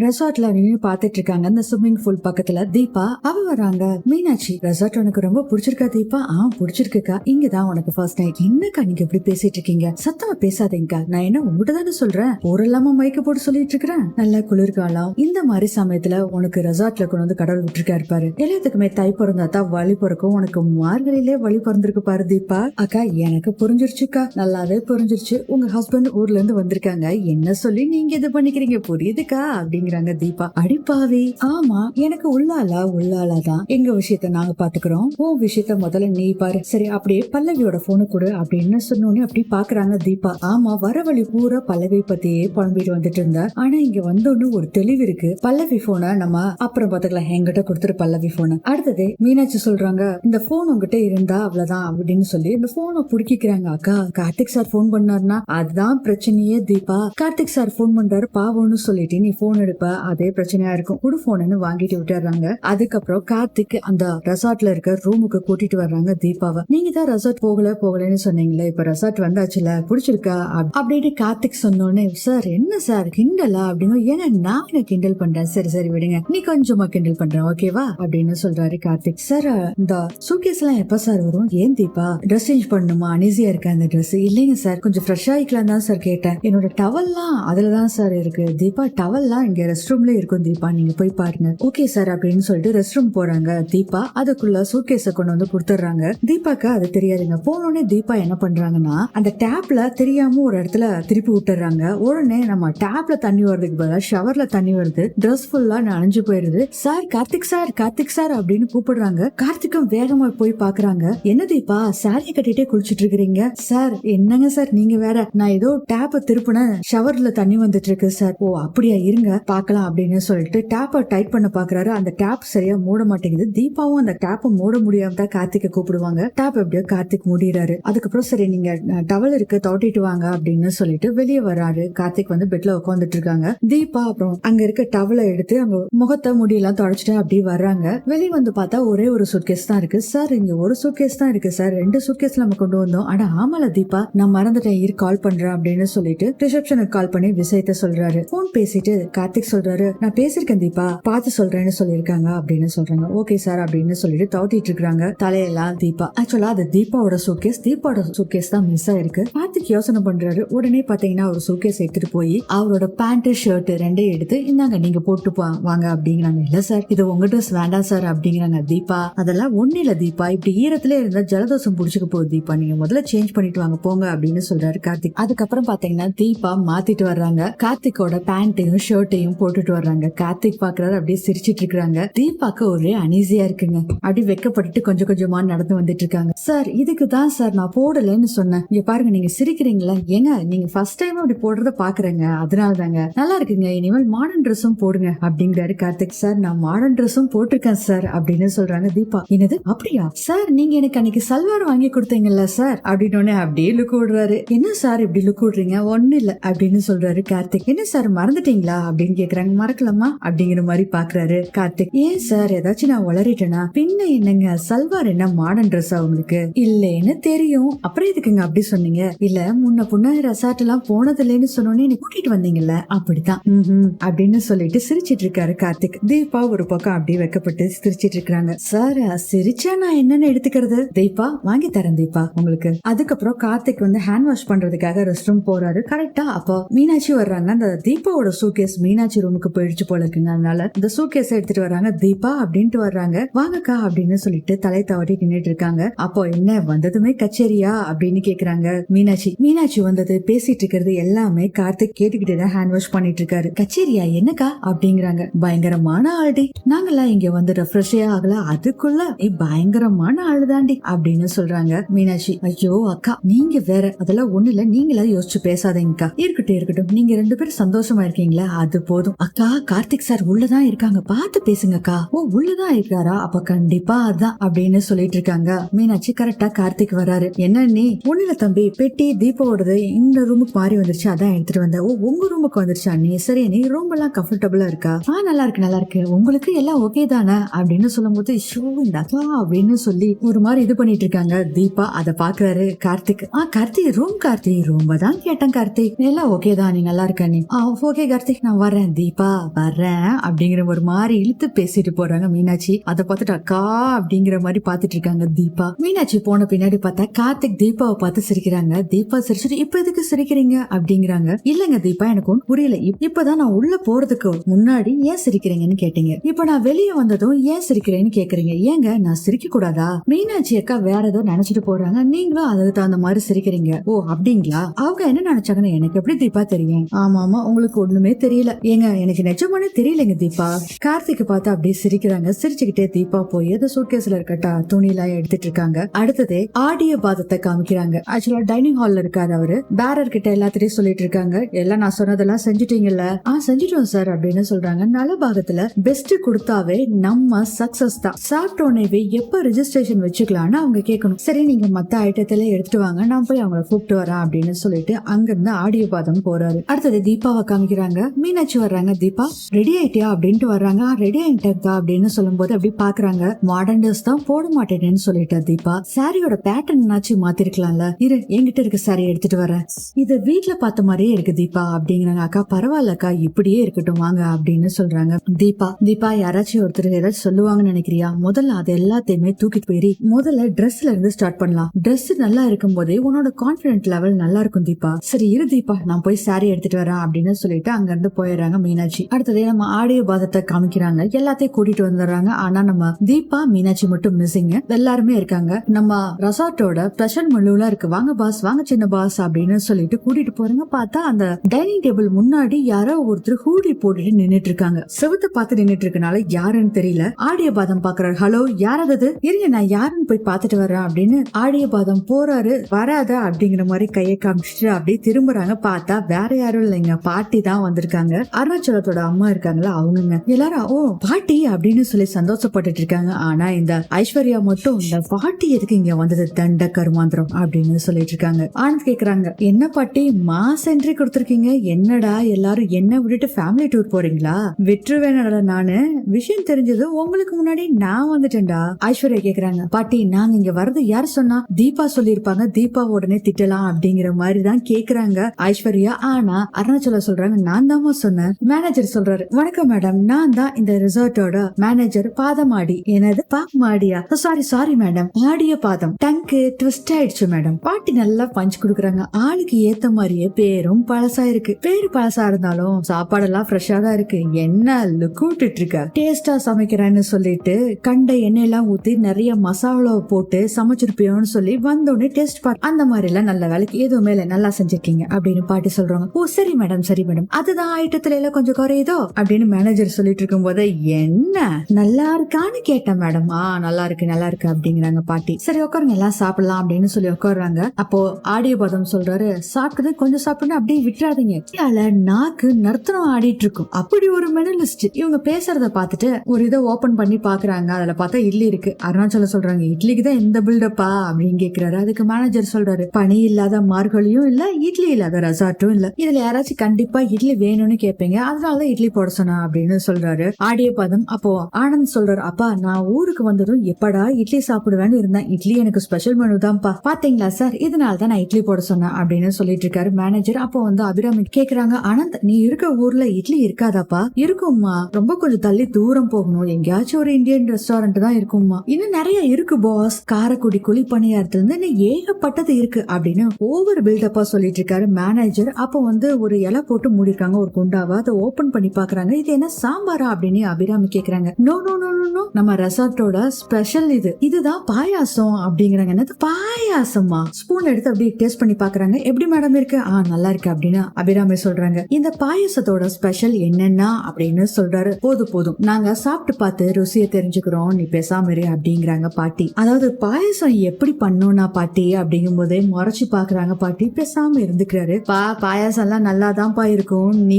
ரெசார்ட்ல நின்று பாத்துட்டு இருக்காங்க. அந்த ஸ்விம்மிங் பூல் பக்கத்துல தீபா அவ வராங்க. மீனாட்சி ரெசார்ட் உனக்கு ரொம்ப பிடிச்சிருக்கா தீபா? ஆ பிடிச்சிருக்குக்கா. இங்கதான் உனக்கு ஃபர்ஸ்ட் நைட் என்னக்கா நீங்க இப்படி பேசிட்டு இருக்கீங்க? சத்தமா பேசாதீங்கக்கா. நான் என்ன உங்ககிட்ட தானே சொல்றேன்? ஊரெல்லாம மயக்க போட்டு சொல்லிட்டு இருக்கிறேன். நல்ல குளிர்காலம். இந்த மாதிரி சமயத்துல உனக்கு ரெசார்ட்ல கொண்டு வந்து கடவுள் விட்டுருக்காரு பாரு. எல்லாத்துக்குமே தை பிறந்தா தான் வழி பிறக்கும். உனக்கு மார்கழியிலே வழி பிறந்திருக்கு பாரு தீபா. அக்கா எனக்கு புரிஞ்சிருச்சுக்கா. நல்லாவே புரிஞ்சிருச்சு. உங்க ஹஸ்பண்ட் ஊர்ல இருந்து வந்திருக்காங்க. என்ன சொல்லி நீங்க இது பண்ணிக்கிறீங்க? புரியுதுக்கா? அப்படின்னு அப்படிங்கிறாங்க தீபா. அடிப்பாவி ஆமா எனக்கு உள்ளாலா உள்ளாலா தான் எங்க விஷயத்த நாங்க பாத்துக்கிறோம். உன் விஷயத்த முதல்ல நீ பாரு. சரி அப்படியே பல்லவியோட போனு கொடு அப்படின்னு சொன்னோடனே அப்படி பாக்குறாங்க தீபா. ஆமா வர வழி பூரா பல்லவி பத்தியே புலம்பிட்டு வந்துட்டு இருந்தா. ஆனா இங்க வந்தோன்னு ஒரு தெளிவு இருக்கு. பல்லவி போனை நம்ம அப்புறம் பாத்துக்கலாம். என்கிட்ட கொடுத்துரு பல்லவி போனை அடுத்தது மீனாட்சி சொல்றாங்க இந்த போன் உங்ககிட்ட இருந்தா அவ்வளவுதான் அப்படின்னு சொல்லி இந்த போனை புடிக்கிறாங்க அக்கா கார்த்திக் சார் போன் பண்ணாருன்னா அதுதான் பிரச்சனையே தீபா. கார்த்திக் சார் போன் பண்றாரு பாவம்னு சொல்லிட்டு நீ போன் எடுப்ப அதே பிரச்சனையா இருக்கும். குடு போன்னு வாங்கிட்டு விட்டுறாங்க. அதுக்கப்புறம் கார்த்திக் அந்த ரெசார்ட்ல இருக்க ரூமுக்கு கூட்டிட்டு வர்றாங்க தீபாவை. நீங்க தான் ரெசார்ட் போகல போகலன்னு சொன்னீங்களே இப்ப ரெசார்ட் வந்தாச்சுல பிடிச்சிருக்கா? அப்~ அப்படின்னு கார்த்திக் சொன்னோடனே சார் என்ன சார் கிண்டலா? அப்படின்னு ஏன்னா நான் கிண்டல் பண்றேன். சரி சரி விடுங்க. நீ கொஞ்சமா கிண்டல் பண்றேன் ஓகேவா அப்படின்னு சொல்றாரு கார்த்திக். சார் இந்த சூட்கேஸ் எல்லாம் எப்ப சார் வரும்? ஏன் தீபா? ட்ரெஸ் சேஞ்ச் பண்ணணுமா? அனீசியா இருக்கா அந்த ட்ரெஸ் இல்லைங்க சார். கொஞ்சம் ஃப்ரெஷ் ஆயிக்கலாம் தான் சார் கேட்டேன். என்னோட டவல்லாம் அதுல தான் சார் இருக்கு. தீபா டவல்லாம் இங்க ரெஸ்ட் ரூம்ல இருக்கும் தீபா. நீங்க போய் பாருங்க. ஓகே சார் அப்படின்னு சொல்லிட்டு ரெஸ்ட் ரூம் போறாங்க. தீபா அதுக்குள்ள சூட்கேஸ கொண்டு வந்து கொடுத்துட்றாங்க. தீபாக்கு அது தெரியாதுங்க. போனோடனே தீபா என்ன பண்றாங்கன்னா அந்த டேப்ல தெரியாம ஒரு இடத்துல திருப்பி விட்டுறாங்க உடனே நம்ம டேப்ல தண்ணி வரதுக்கு பதிலாக ஷவர்ல தண்ணி வருது. ட்ரெஸ் ஃபுல்லா நனைஞ்சு போயிருது. Sir Karthik sir Karthik sir அப்படின்னு கூப்பிடுறாங்க. கார்த்திக்கும் வேகமா போய் பாக்குறாங்க. என்ன தீபா சாரி கட்டிட்டே குளிச்சுட்டு இருக்கிறீங்க? சார் என்னங்க சார் நீங்க வேற? நான் ஏதோ டேப்ப திருப்பின ஷவர்ல தண்ணி வந்துட்டு இருக்கு சார் ஓ அப்படியா இருங்க. பார்க்கலாம் அப்படின்னு சொல்லிட்டு டேப்பை டைட் பண்ண பாக்குறாரு. அந்த டேப் சரியா மூட மாட்டேங்குது. தீபாவும் அந்த டேப்பை மூட முடியாம தான் கார்த்திகை கூப்பிடுவாங்க. டேப் எப்படியோ கார்த்திக் மூடிறாரு அதுக்கப்புறம் சரி நீங்க டவல் இருக்கு தோட்டிட்டு வாங்க அப்படின்னு சொல்லிட்டு வெளியே வராரு கார்த்திக் வந்து பெட்ல உட்காந்துட்டு இருக்காங்க. தீபா அப்புறம் அங்க இருக்க டவலை எடுத்து அங்க முகத்தை முடியெல்லாம் தொடச்சிட்டு அப்படியே வர்றாங்க. வெளியே வந்து பார்த்தா ஒரே ஒரு சூட்கேஸ் தான் இருக்கு. சார் இங்க ஒரு சூட்கேஸ் தான் இருக்கு சார் ரெண்டு சூட்கேஸ் நம்ம கொண்டு வந்தோம். ஆனா ஆமால தீபா. நான் மறந்துட்டேன் இரு கால் பண்றேன் அப்படின்னு சொல்லிட்டு ரிசப்ஷனுக்கு கால் பண்ணி விஷயத்த சொல்றாரு. போன் பேசிட்டு கார்த்திக் சொல்றாரு. நான் பேசிருக்கேன் தீபா. பார்த்து சொல்றேன்னு சொல்லியிருக்காங்க அப்படின்னு சொல்றாங்க. ஓகே சார் அப்படின்னு சொல்லிட்டு தவட்டிட்டு இருக்காங்க தலையெல்லாம் தீபா. ஆக்சுவலா அது தீபாவோட சூட்கேஸ் தீபாவோட சூட்கேஸ் தான் மிஸ் ஆயிருக்கு. கார்த்திக் யோசனை பண்றாரு. உடனே பாத்தீங்கன்னா ஒரு சூட்கேஸ் எடுத்துட்டு போய் அவரோட பேண்ட் ஷர்ட் ரெண்டையும் எடுத்து இந்தாங்க நீங்க போட்டு வாங்க அப்படிங்கிறாங்க. இல்ல சார் இது உங்க ட்ரெஸ் வேண்டாம் சார் அப்படிங்கிறாங்க தீபா. அதெல்லாம் ஒண்ணு இல்ல தீபா. இப்படி ஈரத்துல இருந்தா ஜலதோஷம் புடிச்சுக்க போகுது தீபா. நீங்க முதல்ல சேஞ்ச் பண்ணிட்டு வாங்க போங்க அப்படின்னு சொல்றாரு கார்த்திக். அதுக்கப்புறம் பாத்தீங்கன்னா தீபா மாத்திட்டு வர்றாங்க. கார்த்திக்கோட பேண்ட்டையும் ஷர்ட்டையும் போட்டுட்டு வர்றாங்க. கார்த்திக் பாக்குறாரு அப்படியே சிரிச்சிட்டு இருக்காங்க தீபாக்கு ஒரே அனீசியா இருக்குங்க. அப்படி வெக்கப்பட்டுட்டு கொஞ்சம் கொஞ்சமா நடந்து வந்துட்டு இருக்காங்க. சார் இதுக்கு தான் சார் நான் போடலைன்னு சொன்னேன். இங்க பாருங்க நீங்க சிரிக்கிறீங்களா? ஏங்க நீங்க ஃபர்ஸ்ட் டைம் அப்படி போடுறத பாக்குறேங்க. அதனால தாங்க. நல்லா இருக்குங்க. இனிமேல் மாடர்ன் ட்ரெஸ்ஸும் போடுங்க அப்படிங்கிறாரு கார்த்திக். சார் நான் மாடர்ன் ட்ரெஸ்ஸும் போட்டிருக்கேன் சார் அப்படின்னு சொல்றாங்க தீபா. என்னது? அப்படியா? சார் நீங்க எனக்கு அன்னைக்கு சல்வார் வாங்கி கொடுத்தீங்கல்ல சார்? அப்படின்னு அப்படியே லுக் விடுறாரு என்ன சார் இப்படி லுக் விடுறீங்க ஒண்ணு இல்ல அப்படின்னு சொல்றாரு கார்த்திக். என்ன சார் மறந்துட்டீங்களா? அப்படின்னு கேக்குறாங்க. மறக்கலாமா அப்படிங்கிற மாதிரி பாக்குறாரு கார்த்திக். ஏன் சார் ஏதாச்சும் நான் உளறிட்டேனா பின்ன என்னங்க? சல்வார் என்ன மாடர்ன் ட்ரெஸ் உங்களுக்கு? இல்லன்னு தெரியும். அப்புறம் எதுக்குங்க அப்படி சொன்னீங்க? இல்ல முன்ன புண்ண ரெசார்ட் எல்லாம் போனது இல்லைன்னு சொன்னோன்னே நீ கூட்டிட்டு வந்தீங்கல்ல? அப்படித்தான். ம்ஹும். அப்படின்னு சொல்லிட்டு சிரிச்சிட்டு இருக்காரு கார்த்திக். தீபா ஒரு பக்கம் அப்படியே வைக்கப்பட்டு சிரிச்சிட்டு இருக்காங்க சார் சிரிச்சா நான் என்னன்னு எடுத்துக்கிறது? தீபா வாங்கி தரேன் தீபா உங்களுக்கு. அதுக்கப்புறம் கார்த்திக் வந்து ஹேண்ட் வாஷ் பண்றதுக்காக ரெஸ்ட் ரூம் போறாரு கரெக்டா அப்போ மீனாட்சி வர்றாங்க. அந்த தீபாவோட சூகேஸ் மீனாட்சி ரூமுக்கு போயிடுச்சு போல இருக்குங்க. அதனால இந்த சூகேஸ் எடுத்துட்டு வராங்க. தீபா அப்படின்ட்டு வர்றாங்க. வாங்கக்கா அப்படின்னு சொல்லிட்டு தலை தவட்டி நின்னுட்டு இருக்காங்க. அப்போ என்ன வந்ததுமே கச்சேரியா அப்படின்னு கேக்குறாங்க மீனாட்சி. மீனாட்சி வந்தது பேசிட்டு இருக்கிறது எல்லாமே கார்த்திக் கேட்டுக்கிட்டே தான் ஹேண்ட் வாஷ் பண்ணிட்டு இருக்காரு. கச்சேரியா என்னக்கா அப்படிங்கிறாங்க. பயங்கரமான ஆள்டி. நாங்கெல்லாம் இங்க வந்து ரெஃப்ரெஷ்ஷே ஆகல. அதுக்குள்ள நீ பயங்கரமான ஆளுதாண்டி அப்படின்னு சொல்றாங்க மீனாட்சி. ஐயோ அக்கா நீங்க வேற. அதெல்லாம் ஒண்ணு இல்ல. நீங்களா யோசிச்சு பேசாதீங்கக்கா. இருக்கட்டும் இருக்கட்டும். நீங்க ரெண்டு பேரும் சந்தோஷமா இருக்கீங்களா? அது போதும். அக்கா கார்த்திக் சார் உள்ளதான் இருக்காங்க. பார்த்து பேசுங்கக்கா. ஓ உள்ளதான் இருக்காரா? அப்ப கண்டிப்பா அதான் அப்படின்னு சொல்லிட்டு இருக்காங்க. மீனாட்சி கரெக்டா கார்த்திக் வராரு. என்ன நீ? ஒண்ணுல தம்பி. பெட்டி தீபாவோடது இந்த ரூமுக்கு மாறி வந்துருச்சு. அதான் எடுத்துட்டு வந்தேன். ஓ உங்க ரூமுக்கு வந்துருச்சா நீ? சரி நீ ரூம் எல்லாம் கம்ஃபர்டபுளா இருக்கா? ஆ நல்லா இருக்கு நல்லா இருக்கு. உங்களுக்கு எல்லாம் ஓகே தானே? அப்படின்னு சொல்லும்போது ஷோ இந்த அப்படின்னு சொல்லி ஒரு மாதிரி இது பண்ணிட்டு இருக்காங்க. தீபா அதை பாக்குறாரு கார்த்திக். ஆ கார்த்திக் ரூம் கார்த்திக். ரூம் தான் கேட்டேன் கார்த்திக். எல்லாம் ஓகே தான். நீ நல்லா இருக்க நீ. ஆ ஓகே கார்த்திக் நான் வரேன் தீபா வர்றேன் அப்படிங்கிற ஒரு மாதிரி இழுத்து பேசிட்டு போறாங்க மீனாட்சி. அதை பார்த்துட்டு அக்கா அப்படிங்கிற மாதிரி பார்த்துட்டு இருக்காங்க தீபா. மீனாட்சி போன பின்னாடி பார்த்தா கார்த்திக் தீபாவை பார்த்து சிரிக்கிறாங்க. தீபா சிரிச்சுட்டு இப்ப எதுக்கு சிரிக்கிறீங்க? அப்படிங்கிறாங்க. இல்லங்க தீபா எனக்கு ஒன்றும் புரியல. இப்பதான் நான் உள்ள போறதுக்கு முன்னாடி ஏன் சிரிக்கிறீங்கன்னு கேட்டீங்க. இப்ப நான் வெளியே வந்ததும் ஏன் சிரிக்கிறேன்னு கேக்குறீங்க. ஏங்க நான் சிரிக்க கூடாதா மீனாட்சி அக்கா வேற ஏதோ நினைச்சிட்டு போறாங்க. நீங்களும் அதுக்கு தகுந்த மாதிரி சிரிக்கிறீங்க. ஓ அப்படிங்களா? அவங்க என்ன நினைச்சாங்கன்னு எனக்கு எப்படி தீபா தெரியும்? ஆமா ஆமா உங்களுக்கு ஒண்ணுமே தெரியல. ஏங்க எனக்கு நிஜமான தெரியலங்க தீபா. கார்த்திக் பார்த்து அப்படியே சிரிக்கிறாங்க. சிரிச்சுக்கிட்டே தீபா போய் அந்த சூட்கேஸ்ல இருக்கட்டா துணியெல்லாம் எடுத்துட்டு இருக்காங்க. அடுத்தது ஆடியோ பாதத்தை காமிக்கிறாங்க. ஆக்சுவலா டைனிங் ஹால்ல இருக்காரு அவரு. பேரர் கிட்ட எல்லாத்திட்டையும் சொல்லிட்டு இருக்காங்க. எல்லாம் நான் சொன்னதெல்லாம் செஞ்சுட்டீங்கல்ல? ஆ செஞ்சுட்டோம் சார் அப்படின்னு சொல்றாங்க. நல்ல பாகத்துல பெஸ்ட் கொடுத்தாவே நம்ம சக்சஸ் தான். சாப்பிட்டோனேவே எப்ப ரிஜிஸ்ட்ரேஷன் வச்சுக்கலாம்னு அவங்க கேட்கணும். சரி நீங்க மத்த ஐட்டத்துல எடுத்துட்டு வாங்க. நான் போய் அவங்கள கூப்பிட்டு வரேன் அப்படின்னு சொல்லிட்டு அங்கிருந்து ஆடியோ பாதம் போறாரு. அடுத்தது தீபாவை காமிக்கிறாங்க. மீனாட்சி வர்றாங்க தீபா. ரெடி ஆயிட்டியா அப்படின்ட்டு வர்றாங்க. ரெடி ஆயிட்டா அப்படின்னு சொல்லும்போது அப்படி பாக்குறாங்க. மாடர்ன் ட்ரெஸ் தான் போட மாட்டேன்னு சொல்லிட்டா தீபா. சாரியோட பேட்டர்ன் என்னாச்சும் மாத்திருக்கலாம்ல. இரு என்கிட்ட இருக்க சாரி எடுத்துட்டு வரேன். இது வீட்ல பார்த்த மாதிரியே இருக்கு தீபா. அப்படிங்கிறாங்க. அக்கா பரவாயில்லக்கா இப்படியே இருக்கட்டும் வாங்க அப்படின்னு சொல்றாங்க. தீபா தீபா யாராச்சும் ஒருத்தர் ஏதாச்சும் சொல்லுவாங்கன்னு நினைக்கிறியா? முதல்ல அது எல்லாத்தையுமே தூக்கிட்டு போயிரு. முதல்ல ட்ரெஸ்ல இருந்து ஸ்டார்ட் பண்ணலாம். ட்ரெஸ் நல்லா இருக்கும் போதே உன்னோட கான்பிடன்ட் லெவல் நல்லா இருக்கும் தீபா. சரி இரு தீபா. நான் போய் சாரி எடுத்துட்டு வரேன் அப்படின்னு சொல்லிட்டு அங்க இருந்து போயிடுறாங்க. மீனாட்சி. அடுத்ததே நம்ம ஆடியோ பாதத்தை காமிக்கிறாங்க. எல்லாத்தையும் கூட்டிட்டு வந்துடுறாங்க. ஆனா நம்ம தீபா மீனாட்சி மட்டும் மிஸ்ஸிங் எல்லாருமே இருக்காங்க. நம்ம ரெசார்ட்டோட ஸ்பெஷல் மெனுலாம் இருக்கு. வாங்க பாஸ் வாங்க சின்ன பாஸ் அப்படின்னு சொல்லிட்டு கூட்டிட்டு போறாங்க பார்த்தா அந்த டைனிங் டேபிள் முன்னாடி யாரோ ஒருத்தர் ஹூடி போட்டுட்டு நின்னுட்டு இருக்காங்க செவத்தை பார்த்து நின்னுட்டு இருக்கனால யாருன்னு தெரியல. ஆடிய பாதம் பாக்குறாரு ஹலோ யாராவது இருங்க நான் யாருன்னு போய் பார்த்துட்டு வரேன் அப்படின்னு ஆடிய பாதம் போறாரு. வராத அப்படிங்கிற மாதிரி கையை காமிச்சிட்டு அப்படியே திரும்புறாங்க. பார்த்தா வேற யாரும் இல்லைங்க. பாட்டி தான் வந்திருக்காங்க. அருணாச்சலத்தோட அம்மா இருக்காங்களா அவங்கங்க. எல்லாரும் ஓ பாட்டி அப்படின்னு சொல்லி சந்தோஷப்பட்டுட்டு இருக்காங்க. ஆனா இந்த ஐஸ்வர்யா மட்டும் இந்த பாட்டி எதுக்கு இங்க வந்தது? தண்ட கருமாந்திரம் அப்படின்னு சொல்லிட்டு இருக்காங்க. ஆனந்த் கேக்குறாங்க என்ன பாட்டி? மாஸ் என்ட்ரி கொடுத்துருக்கீங்க. என்னடா எல்லாரும் என்ன விட்டுட்டு ஃபேமிலி டூர் போறீங்களா? விட்டுருவேனடா நானு. விஷயம் தெரிஞ்சது உங்களுக்கு முன்னாடி நான் வந்துட்டேன்டா. ஐஸ்வர்யா கேக்குறாங்க பாட்டி நாங்க இங்க வர்றது யார் சொன்னா? தீபா சொல்லியிருப்பாங்க. தீபா உடனே திட்டலாம் அப்படிங்கிற மாதிரி தான் கேக்குறாங்க ஐஸ்வர்யா. ஆனா அருணாச்சல சொல்றாங்க நான் தாமா சொன்னேன். மேனேஜர் சொல்றாரு வணக்கம் மேடம் நான் தான் இந்த ரிசார்ட்டோட மேனேஜர் பாதமாடி. என்னது? பாமாடியா சாரி oh, சாரி மேடம் ஆடிய பாதம். டங்கு ட்விஸ்ட் ஆயிடுச்சு மேடம் பாட்டி நல்லா பஞ்ச் குடுக்குறாங்க. ஆளுக்கு ஏத்த மாதிரியே பேரும் பழசா இருக்கு. பேரு பழசா இருந்தாலும் சாப்பாடெல்லாம் ஃப்ரெஷ்ஷா தான் இருக்கு. என்ன லுக் விட்டுட்டு இருக்க டேஸ்டா சமைக்கிறேன்னு சொல்லிட்டு கண்ட எண்ணெயெல்லாம் ஊத்தி நிறைய மசாலா போட்டு சமைச்சிருப்பியோன்னு சொல்லி வந்தோடனே டேஸ்ட் பார் அந்த மாதிரி எல்லாம் நல்ல வேலைக்கு எதுவுமே இல்லை. நல்லா செஞ்சிருக்கீங்க. அப்படின்னு பாட்டி சொல்றாங்க. ஓ சரி மேடம் சரி மேடம் அதுதான் ஐட்டத்துல வேலை கொஞ்சம் குறையுதோ அப்படின்னு மேனேஜர் சொல்லிட்டு இருக்கும் போது என்ன? நல்லா இருக்கான்னு கேட்டேன் மேடம் ஆ நல்லா இருக்கு நல்லா இருக்கு அப்படிங்கிறாங்க பாட்டி. சரி உட்காருங்க எல்லாம் சாப்பிடலாம் அப்படின்னு சொல்லி உட்காருறாங்க. அப்போ ஆடிய பதம் சொல்றாரு சாப்பிட்டது கொஞ்சம் சாப்பிட்டு அப்படியே விட்டுறாதீங்க. இந்தியால நாக்கு நர்த்தனம் ஆடிட்டு இருக்கும். அப்படி ஒரு மெனலிஸ்ட் இவங்க பேசுறத பார்த்துட்டு ஒரு இதை ஓபன் பண்ணி பாக்குறாங்க அதுல பார்த்தா இட்லி இருக்கு. அருணாச்சல சொல்றாங்க இட்லிக்கு தான் எந்த பில்டப்பா அப்படின்னு கேக்குறாரு அதுக்கு மேனேஜர் சொல்றாரு பனி இல்லாத மார்கழியும் இல்ல இட்லி இல்லாத ரெசார்ட்டும் இல்ல. இதுல யாராச்சும் கண்டிப்பா இட்லி வேணும்னு கேட்பீங்க. அதனாலதான் இட்லி போட சொன்னா அப்படின்னு சொல்றாரு. ஆடிய பதம். அப்போ ஆனந்த் சொல்றாரு அப்பா நான் ஊருக்கு வந்ததும் எப்படா இட்லி சாப்பிடுவேன்னு இருந்தேன். இட்லி எனக்கு ஸ்பெஷல் மெனு தான்ப்பா. பாத்தீங்களா சார் இதனால தான் நான் இட்லி போட சொன்னேன் அப்படின்னு சொல்லிட்டு இருக்காரு மேனேஜர் அப்போ வந்து அபிராமி கேக்குறாங்க ஆனந்த் நீ இருக்க ஊர்ல இட்லி இருக்காதாப்பா? இருக்கும்மா. ரொம்ப கொஞ்சம் தள்ளி தூரம் போகணும். எங்கேயாச்சும் ஒரு இந்தியன் ரெஸ்டாரண்ட் தான் இருக்கும்மா. இன்னும் நிறைய இருக்கு பாஸ் காரக்குடி குழி பணியாரத்துல இருந்து இன்னும் ஏகப்பட்டது இருக்கு அப்படின்னு ஓவர் பில்டப்பா சொல்லிட்டு இருக்காரு மேனேஜர் அப்போ வந்து ஒரு இலை போட்டு மூடிருக்காங்க ஒரு குண்டாவை. அதை ஓபன் பண்ணி பாக்குறாங்க. இது என்ன சாம்பாரா அப்படின்னு அபிராமி கேக்குறாங்க. No no no no no நம்ம ரெசார்ட்டோட ஸ்பெஷல் இது. இதுதான் பாயாசம் அப்படிங்கிறாங்க. என்னது? பாயாசமா ஸ்பூன் எடுத்து அப்படியே டேஸ்ட் பண்ணி பாக்குறாங்க. எப்படி மேடம் இருக்கு? ஆ நல்லா இருக்கு அப்படின்னு அபிராமி சொல்றாங்க. இந்த பாயாசத்தோட ஸ்பெஷல் என்னன்னா அப்படின்னு சொல்றாரு. போதும் போதும். நாங்க சாப்பிட்டு பார்த்து ருசியை தெரிஞ்சுக்கிறோம். நீ பேசாம இரு அப்படிங்கிறாங்க பாட்டி. அதாவது பாயாசம் எப்படி பண்ணோம்னா பாட்டி அப்படிங்கும் போதே முறைச்சு பாக்குறாங்க பாட்டி. பேசாம இருந்துக்கிறாரு. பா பாயாசம் எல்லாம் நல்லா தான்ப்பா இருக்கும். நீ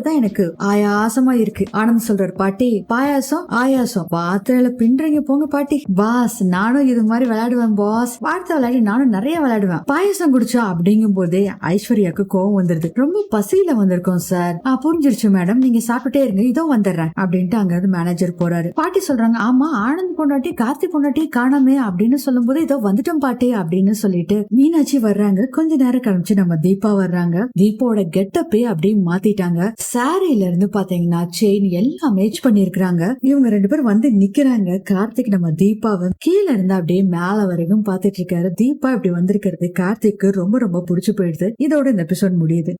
தான் எனக்கு ஆயாசமா இருக்கு. ஆனந்த் சொல்றாரு பாட்டி பாயாசம் ஆயாசம். பாத்திரையில பின்றீங்க போங்க பாட்டி. பாஸ் நானும் இது மாதிரி விளையாடுவேன் பாஸ். வார்த்தை விளையாடி நானும் நிறைய விளையாடுவேன். பாயாசம் குடிச்சா? அப்படிங்கும் போதே ஐஸ்வர்யாக்கு கோவம் வந்துருது. ரொம்ப பசியில வந்திருக்கோம் சார். ஆ புரிஞ்சிருச்சு மேடம். நீங்க சாப்பிட்டே இருங்க. இதோ வந்துடுறேன். அப்படின்ட்டு அங்க இருந்து மேனேஜர் போறாரு. பாட்டி சொல்றாங்க ஆமா ஆனந்த் பொண்டாட்டி கார்த்தி பொண்டாட்டி காணாமே. அப்படின்னு சொல்லும்போது இதோ வந்துட்டோம் பாட்டி. அப்படின்னு சொல்லிட்டு மீனாட்சி வர்றாங்க. கொஞ்ச நேரம் கழிச்சு நம்ம தீபா வர்றாங்க. தீபாவோட கெட்டப்பே அப்படியே மாத்திட்டாங்க. சாரில இருந்து பாத்தீங்கன்னா செயின் எல்லாம் மேட்ச் பண்ணிருக்காங்க இவங்க ரெண்டு பேரும் வந்து நிக்கிறாங்க. கார்த்திக் நம்ம தீபாவை கீழே இருந்து அப்படியே மேல வரைக்கும் பாத்துட்டு இருக்காரு. தீபா இப்படி வந்திருக்கிறது கார்த்திக்கு ரொம்ப ரொம்ப பிடிச்சு போயிடுது. இதோட இந்த எபிசோட் முடியுது.